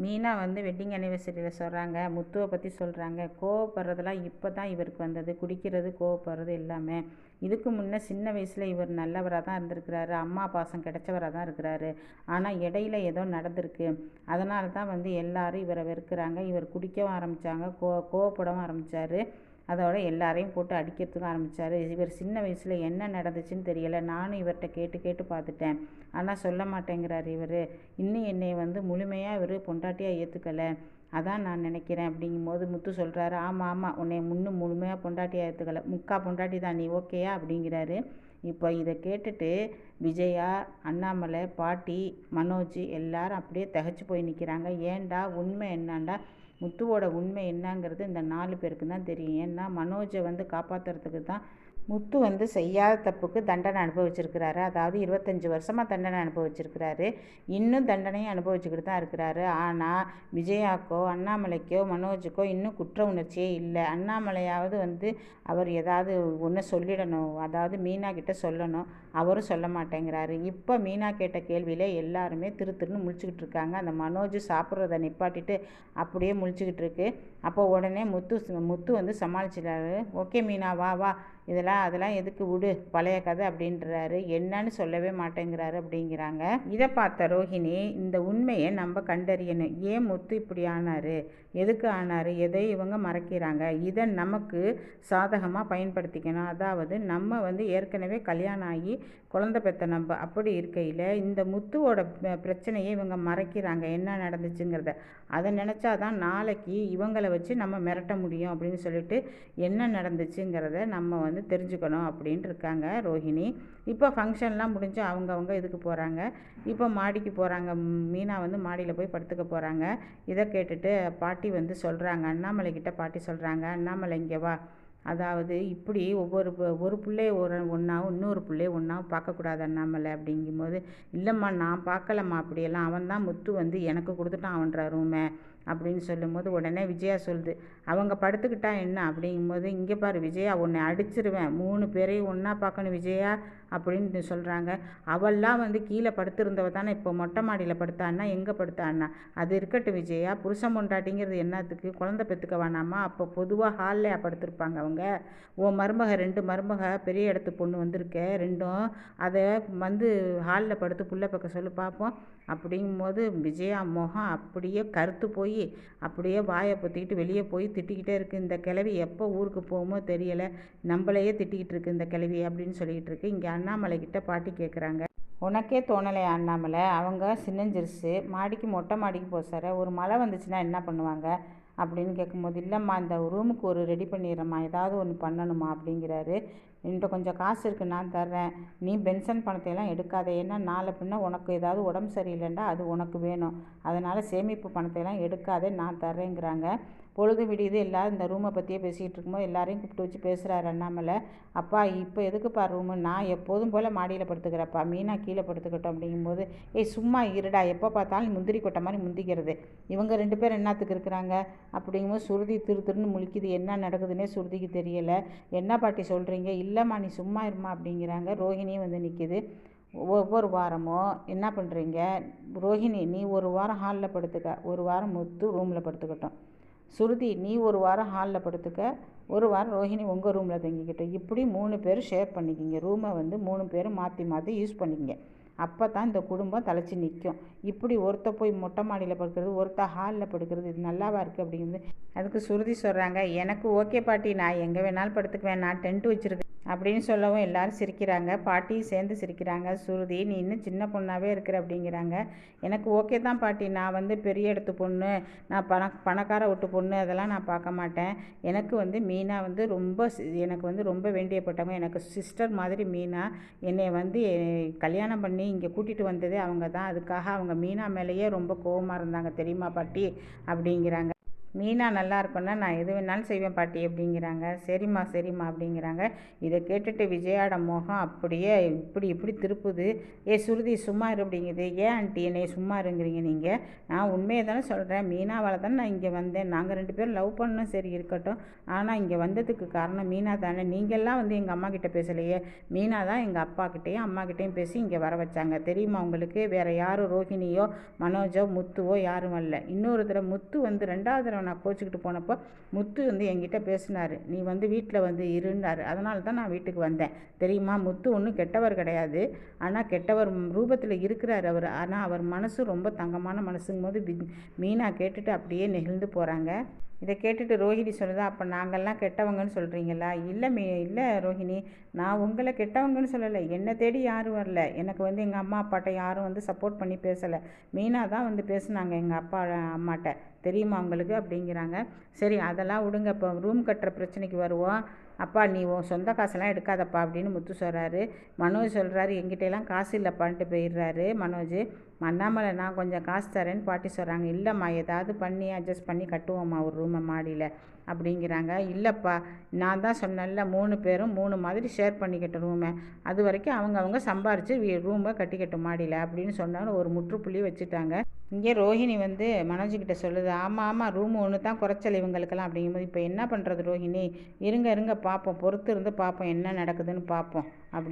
மீனா வந்து வெட்டிங் அனிவர்சரியில் சொல்கிறாங்க முத்துவை பற்றி சொல்கிறாங்க கோவப்படுறதெல்லாம் இப்போ தான் இவருக்கு வந்தது. குடிக்கிறது கோவப்படுறது எல்லாமே. இதுக்கு முன்னே சின்ன வயசில் இவர் நல்லவராக தான் இருந்திருக்கிறாரு. அம்மா பாசம் கிடைச்சவராக தான் இருக்கிறாரு. ஆனால் இடையில ஏதோ நடந்திருக்கு. அதனால தான் வந்து எல்லாரும் இவரை வெறுக்கிறாங்க. இவர் குடிக்கவும் ஆரம்பித்தாங்க கோ கோவப்படவும் ஆரம்பித்தார் அதோட எல்லாரையும் போட்டு அடிக்கிறதுக்கும் ஆரம்பித்தார் இவர் சின்ன வயசில் என்ன நடந்துச்சுன்னு தெரியலை. நானும் இவர்கிட்ட கேட்டு கேட்டு பார்த்துட்டேன். ஆனால் சொல்ல மாட்டேங்கிறார் இவர். இன்னும் என்னை வந்து முழுமையாக இவர் பொண்டாட்டியாக ஏற்றுக்கலை அதான் நான் நினைக்கிறேன் அப்படிங்கும்போது முத்து சொல்கிறாரு ஆமாம் ஆமாம் உன்னை முன்னும் முழுமையாக பொண்டாட்டியாக ஏற்றுக்கலை முக்கா பொண்டாட்டி தான் நீ. ஓகேயா? அப்படிங்கிறாரு. இப்போ இதை கேட்டுட்டு விஜயா அண்ணாமலை பாட்டி மனோஜ் எல்லாரும் அப்படியே திகச்சு போய் நிற்கிறாங்க ஏன்டா? உண்மை என்னான்டா முத்துவோட உண்மை என்னங்கிறது இந்த நாலு பேருக்கு தான் தெரியும். ஏன்னா மனோஜை வந்து காப்பாற்றுறதுக்கு தான் முத்து வந்து செய்யாத தப்புக்கு தண்டனை அனுபவிச்சிருக்கிறாரு. அதாவது இருபத்தஞ்சி வருஷமாக தண்டனை அனுபவிச்சிருக்கிறாரு. இன்னும் தண்டனையும் அனுபவிச்சுக்கிட்டு தான் இருக்கிறாரு. ஆனால் விஜயாக்கோ அண்ணாமலைக்கோ மனோஜுக்கோ இன்னும் குற்ற உணர்ச்சியே இல்லை. அண்ணாமலையாவது வந்து அவர் ஏதாவது ஒன்று சொல்லிடணும். அதாவது மீனா கிட்ட சொல்லணும். அவரும் சொல்ல மாட்டேங்கிறாரு. இப்போ மீனா கேட்ட கேள்வியில் எல்லாருமே திரு திருன்னு முழிச்சுக்கிட்டு இருக்காங்க. அந்த மனோஜ் சாப்பிட்றத நிப்பாட்டிட்டு அப்படியே முழிச்சுக்கிட்டு இருக்கு. அப்போ உடனே முத்து முத்து வந்து சமாளிச்சிட்டாரு ஓகே மீனா வா வா. இதெல்லாம் அதெல்லாம் எதுக்கு விடு பழைய கதை அப்படின்றாரு. என்னன்னு சொல்லவே மாட்டேங்கிறாரு அப்படிங்கிறாங்க. இதை பார்த்த ரோஹிணி இந்த உண்மையை நம்ம கண்டறியணும். ஏன் முத்து இப்படி ஆனார்? எதுக்கு ஆனார்? எதை இவங்க மறைக்கிறாங்க? இதை நமக்கு சாதகமாக பயன்படுத்திக்கணும். அதாவது நம்ம வந்து ஏற்கனவே கல்யாணம் ஆகி குழந்த பெற்ற நம்ம அப்படி இருக்கையில் இந்த முத்துவோட பிரச்சனையை இவங்க மறைக்கிறாங்க. என்ன நடந்துச்சுங்கிறத. அதை நினச்சா தான் நாளைக்கு இவங்களை வச்சு நம்ம மிரட்ட முடியும் அப்படின்னு சொல்லிட்டு என்ன நடந்துச்சுங்கிறத நம்ம வந்து வந்து தெரிஞ்சுக்கணும் அப்படின்ட்டு இருக்காங்க ரோஹிணி. இப்போ ஃபங்க்ஷன்லாம் முடிஞ்சு அவங்கவுங்க இதுக்கு போகிறாங்க இப்போ மாடிக்கு போகிறாங்க மீனா வந்து மாடியில் போய் படுத்துக்க போகிறாங்க இதை கேட்டுட்டு பாட்டி வந்து சொல்கிறாங்க அண்ணாமலை கிட்ட பாட்டி சொல்கிறாங்க அண்ணாமலை இங்கே வா. அதாவது இப்படி ஒவ்வொரு ஒரு பிள்ளைய ஒரு ஒன்றாவும் இன்னொரு பிள்ளைய ஒன்றாவும் பார்க்கக்கூடாது அண்ணாமலை அப்படிங்கும்போது இல்லைம்மா நான் பார்க்கலம்மா. அப்படியெல்லாம் அவன் தான் முத்து வந்து எனக்கு கொடுத்துட்டான் அவன்ற ரூமை அப்படின்னு சொல்லும்போது உடனே விஜயா சொல்லுது அவங்க படுத்துக்கிட்டா என்ன? அப்படிங்கும்போது இங்கே பாரு விஜயா உன்னை அடிச்சிருவேன். மூணு பேரையும் ஒன்றா பார்க்கணும் விஜயா. அப்படின்னு சொல்கிறாங்க அவள்லாம் வந்து கீழே படுத்திருந்தவ தானே இப்போ மொட்டை மாடியில் படுத்தான்னா எங்கே படுத்தான்னா அது இருக்கட்டும் விஜயா புருஷன் பொண்டாட்டிங்கிறது என்னத்துக்கு? குழந்தை பெற்றுக்க வேணாமா? அப்போ பொதுவாக ஹாலில் படுத்திருப்பாங்க அவங்க. ஓ மருமக ரெண்டு மருமக பெரிய இடத்து பொண்ணு வந்திருக்க ரெண்டும் அதை வந்து ஹாலில் படுத்து புள்ள பக்கம் சொல்லி பார்ப்போம் அப்படிங்கும்போது விஜயா முகம் அப்படியே கருத்து போய் அப்படியே வாயை பொத்திக்கிட்டு வெளியே போய் திட்டிக்கிட்டே இருக்குது இந்த கிளவி எப்போ ஊருக்கு போகுமோ தெரியலை. நம்மளையே திட்டிக்கிட்டு இருக்கு இந்த கிளவி அப்படின்னு சொல்லிக்கிட்டு இருக்கு. இங்கே அண்ணாமலை கிட்ட பாட்டி கேட்குறாங்க உனக்கே தோணலை அண்ணாமலை? அவங்க சின்னஞ்சிருச்சு மாடிக்கு மொட்டை மாடிக்கு போக சார் ஒரு மழை வந்துச்சுன்னா என்ன பண்ணுவாங்க? அப்படின்னு கேட்கும்போது இல்லைம்மா இந்த ரூமுக்கு ஒரு ரெடி பண்ணிடுறேம்மா ஏதாவது ஒன்று பண்ணணுமா? அப்படிங்கிறாரு. என்கிட்ட கொஞ்சம் காசு இருக்குது நான் தர்றேன். நீ பென்ஷன் பணத்தையெல்லாம் எடுக்காத. ஏன்னா நாளை பின்ன உனக்கு ஏதாவது உடம்பு சரியில்லைண்டா அது உனக்கு வேணும். அதனால் சேமிப்பு பணத்தையெல்லாம் எடுக்காதே நான் தர்றேங்கிறாங்க. பொழுது விடியுது. எல்லோரும் இந்த ரூமை பற்றியே பேசிகிட்டு இருக்கும்போது எல்லாரையும் கூப்பிட்டு வச்சு பேசுகிறாரு அண்ணாமலை. அப்பா இப்போ எதுக்குப்பா ரூமு? நான் எப்போதும் போல் மாடியில் படுத்துக்கிறப்பா மீனா கீழே படுத்துக்கட்டும் அப்படிங்கும்போது ஏய் சும்மா இருடா. எப்போ பார்த்தாலும் முந்திரி கொட்டை மாதிரி முந்திக்கிறது. இவங்க ரெண்டு பேரும் என்னத்துக்கு இருக்கிறாங்க? அப்படிங்கும்போது சுருதி திரு திருன்னு முழிக்குது. என்ன நடக்குதுன்னே சுருதிக்கு தெரியலை. என்ன பாட்டி சொல்கிறீங்க இல்லை இல்லைம்மா நீ சும்மா இருமா அப்படிங்கிறாங்க. ரோஹிணியும் வந்து நிற்கிது ஒவ்வொரு வாரமும் என்ன பண்ணுறீங்க ரோஹிணி நீ ஒரு வாரம் ஹாலில் படுத்துக்க. ஒரு வாரம் முத்து ரூமில் படுத்துக்கட்டும். சுருதி நீ ஒரு வாரம் ஹாலில் படுத்துக்க. ஒரு வாரம் ரோஹிணி உங்கள் ரூமில் தங்கிக்கிட்டோம். இப்படி மூணு பேரும் ஷேர் பண்ணிக்கிங்க. ரூமை வந்து மூணு பேரும் மாற்றி மாற்றி யூஸ் பண்ணிக்கிங்க. அப்போ தான் இந்த குடும்பம் தலைச்சி நிற்கும் இப்படி ஒருத்த போய் மொட்டை மாடியில் படுக்கிறது ஒருத்த ஹாலில் படுக்கிறது இது நல்லாவா இருக்குது அப்படிங்கிறது அதுக்கு சுருதி சொல்கிறாங்க எனக்கு ஓகே பாட்டி நான் எங்கே வேணாலும் படுத்துக்குவேன். நான் டென்ட் வச்சுருக்கேன். அப்படின்னு சொல்லவும் எல்லாரும் சிரிக்கிறாங்க. பாட்டியும் சேர்ந்து சிரிக்கிறாங்க. சுருதி நீ இன்னும் சின்ன பொண்ணாகவே இருக்கிற அப்படிங்கிறாங்க. எனக்கு ஓகே தான் பாட்டி. நான் வந்து பெரிய இடத்து பொண்ணு. நான் பண பணக்கார விட்டு பொண்ணு. அதெல்லாம் நான் பார்க்க மாட்டேன். எனக்கு வந்து மீனா வந்து ரொம்ப எனக்கு வந்து ரொம்ப வேண்டியப்பட்டவங்க. எனக்கு சிஸ்டர் மாதிரி மீனா. என்னை வந்து கல்யாணம் பண்ணி இங்கே கூட்டிகிட்டு வந்ததே அவங்க தான். அதுக்காக அவங்க மீனா மேலேயே ரொம்ப கோபமாக இருந்தாங்க. தெரியுமா பாட்டி? அப்படிங்கிறாங்க. மீனா நல்லா இருக்குன்னா நான் எது வேணாலும் செய்வேன் பாட்டி அப்படிங்கிறாங்க. சரிம்மா சரிம்மா அப்படிங்கிறாங்க. இதை கேட்டுட்டு விஜயாட முகம் அப்படியே இப்படி இப்படி திருப்புது. ஏ சுருதி சும்மா இரு அப்படிங்குது. ஏன் ஆண்டி என்னை சும்மா இருங்கிறீங்க நீங்கள் நான் உண்மையை தானே சொல்கிறேன் மீனாவால் தானே நான் இங்கே வந்தேன். நாங்கள் ரெண்டு பேரும் லவ் பண்ணணும் சரி இருக்கட்டும். ஆனால் இங்கே வந்ததுக்கு காரணம் மீனா தானே. நீங்கள்லாம் வந்து எங்கள் அம்மா கிட்டே பேசலையே. மீனா தான் எங்கள் அப்பாக்கிட்டேயும் அம்மாக்கிட்டேயும் பேசி இங்கே வர வச்சாங்க. தெரியுமா உங்களுக்கு? வேறு யாரும் ரோஹிணியோ மனோஜோ முத்துவோ யாரும் வரல இன்னொரு தடவை முத்து வந்து ரெண்டாவது தடவை நான் கோச்சிக்கிட்டு போனப்போ முத்து வந்து என்கிட்ட பேசினார். நீ வந்து வீட்டில் வந்து இருந்தார் அதனால தான் நான் வீட்டுக்கு வந்தேன். தெரியுமா? முத்து ஒன்றும் கெட்டவர் கிடையாது. ஆனால் கெட்டவர் ரூபத்தில் இருக்கிறார் அவர். ஆனால் அவர் மனசு ரொம்ப தங்கமான மனசுங்கும் போது மீனா கேட்டுட்டு அப்படியே நெகிழ்ந்து போகிறாங்க இதை கேட்டுட்டு ரோஹிணி சொல்லுதா அப்போ நாங்கள்லாம் கெட்டவங்கன்னு சொல்கிறீங்களா இல்லை மீ இல்லை ரோஹிணி நான் உங்களை கெட்டவங்கன்னு சொல்லலை. என்னை தேடி யாரும் வரல. எனக்கு வந்து எங்கள் அம்மா அப்பாட்ட யாரும் வந்து சப்போர்ட் பண்ணி பேசலை. மீனா தான் வந்து பேசுனாங்க எங்கள் அப்பா அம்மாட்ட. தெரியுமா அவங்களுக்கு அப்படிங்கிறாங்க. சரி அதெல்லாம் விடுங்க. இப்போ ரூம் கட்டுற பிரச்சனைக்கு வருவோம். அப்பா நீ உன் சொந்த காசெல்லாம் எடுக்காதப்பா அப்படின்னு முத்து சொல்கிறாரு மனோஜ் சொல்கிறாரு எங்கிட்டலாம் காசு இல்லைப்பான்ட்டு போயிடுறாரு மனோஜ். அண்ணாமலை நான் கொஞ்சம் காசு தரேன்னு பாட்டி சொல்கிறாங்க இல்லைம்மா ஏதாவது பண்ணி அட்ஜஸ்ட் பண்ணி கட்டுவோம்மா ஒரு ரூம் மாடியில் அப்படிங்கிறாங்க. இல்லைப்பா நான் தான் சொன்னேன்ல மூணு பேரும் மூணு மாதிரி ஷேர் பண்ணிக்கிட்ட ரூமை அது வரைக்கும் அவங்க அவங்க சம்பாரித்து ரூமை கட்டிக்கட்டும் மாடியில் அப்படின்னு சொன்னாலும் ஒரு முற்றுப்புள்ளி வச்சுட்டாங்க. இங்கே ரோஹிணி வந்து மனோஜிக்கிட்ட சொல்லுது ஆமாம் ஆமாம் ரூம் ஒன்று தான் குறைச்சல் இவங்களுக்கெல்லாம். அப்படிங்கும்போது இப்போ என்ன பண்ணுறது ரோஹிணி? இருங்க இருங்க பார்ப்போம் பொறுத்து இருந்து பார்ப்போம் என்ன நடக்குதுன்னு பார்ப்போம் அப்படி